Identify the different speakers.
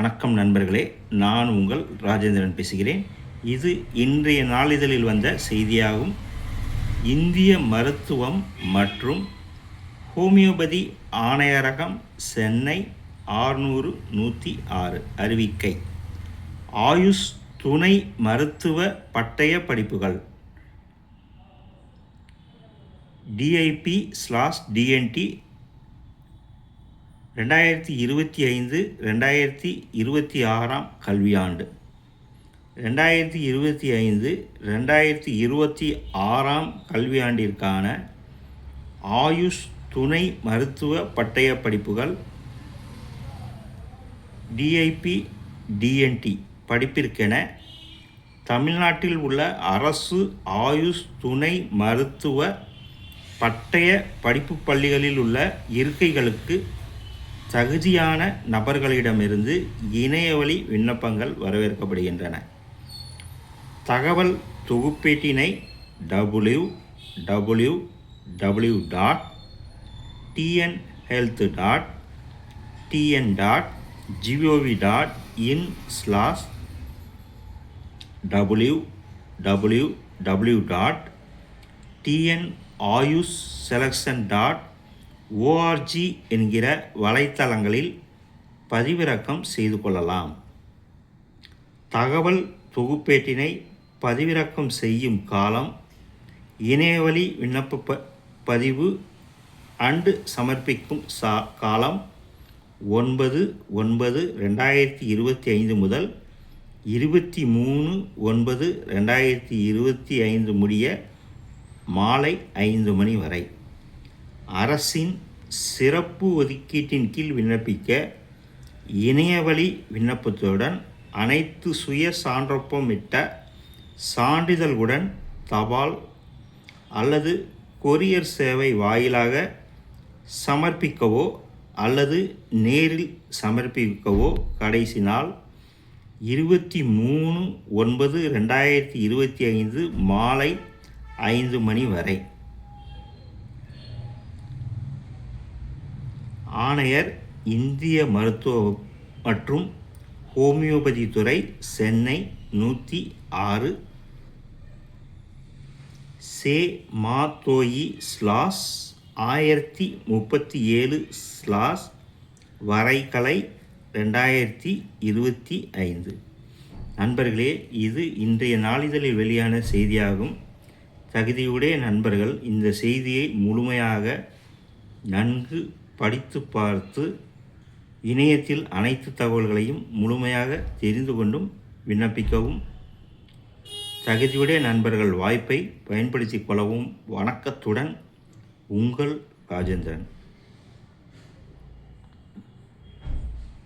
Speaker 1: வணக்கம் நண்பர்களே நான் உங்கள் ராஜேந்திரன் பேசுகிறேன். இது இன்றைய நாளிதழில் வந்த செய்தியாகும். இந்திய மருத்துவம் மற்றும் ஹோமியோபதி ஆணையரகம் சென்னை ஆறுநூறு நூற்றி ஆறு அறிவிக்கை. ஆயுஷ் துணை மருத்துவ பட்டய படிப்புகள். டிஐபி ஸ்லாஸ் டிஎன்டி ரெண்டாயிரத்தி இருபத்தி ஐந்து ரெண்டாயிரத்தி இருபத்தி ஆறாம் கல்வியாண்டு. ரெண்டாயிரத்தி இருபத்தி ஐந்து ரெண்டாயிரத்தி இருபத்தி ஆறாம் கல்வியாண்டிற்கான ஆயுஷ் துணை மருத்துவ பட்டய படிப்புகள் டிஐபி டிஎன்டி படிப்பிற்கென தமிழ்நாட்டில் உள்ள அரசு ஆயுஷ் துணை மருத்துவ பட்டய படிப்பு பள்ளிகளில் உள்ள இருக்கைகளுக்கு தகுதியான நபர்களிடமிருந்து இணையவழி விண்ணப்பங்கள் வரவேற்கப்படுகின்றன. தகவல் தொகுப்பேட்டினை W W W dot TN health dot TN dot GOV dot in slash W W W dot TN AYUSH selection dot ORG என்கிற வலைத்தளங்களில் பதிவிறக்கம் செய்து கொள்ளலாம். தகவல் தொகுப்பேட்டினை பதிவிறக்கம் செய்யும் காலம் இணையவழி விண்ணப்ப ப- பதிவு அண்டு சமர்ப்பிக்கும் சா காலம் ஒன்பது ஒன்பது ரெண்டாயிரத்தி இருபத்தி ஐந்து முதல் இருபத்தி மூணு ஒன்பது ரெண்டாயிரத்தி இருபத்தி ஐந்து முடிய மாலை ஐந்து மணி வரை. அரசின் சிறப்பு ஒதுக்கீட்டின் கீழ் விண்ணப்பிக்க இணையவழி விண்ணப்பத்துடன் அனைத்து சுய சான்றொப்பமிட்ட சான்றிதழ்களுடன் தபால் அல்லது கொரியர் சேவை வாயிலாக சமர்ப்பிக்கவோ அல்லது நேரில் சமர்ப்பிக்கவோ கடைசி நாள் இருபத்தி மூணு ஒன்பது ரெண்டாயிரத்தி இருபத்தி ஐந்து மாலை ஐந்து மணி வரை. ஆணையர் இந்திய மருத்துவ மற்றும் ஹோமியோபதி துறை சென்னை நூற்றி ஆறு. சே. மாத்தோயி ஸ்லாஸ் ஆயிரத்தி முப்பத்தி ஏழு ஸ்லாஸ் வரைகலை ரெண்டாயிரத்தி இருபத்தி ஐந்து. நண்பர்களே இது இன்றைய நாளிதழில் வெளியான செய்தியாகும். தகுதியுடைய நண்பர்கள் இந்த செய்தியை முழுமையாக நன்கு படித்து பார்த்து இணையத்தில் அனைத்து தகவல்களையும் முழுமையாக தெரிந்து கொண்டும் விண்ணப்பிக்கவும். தகுதியுடைய நண்பர்கள் வாய்ப்பை பயன்படுத்திக் கொள்ளவும் வணக்கத்துடன் உங்கள் ராஜேந்திரன்.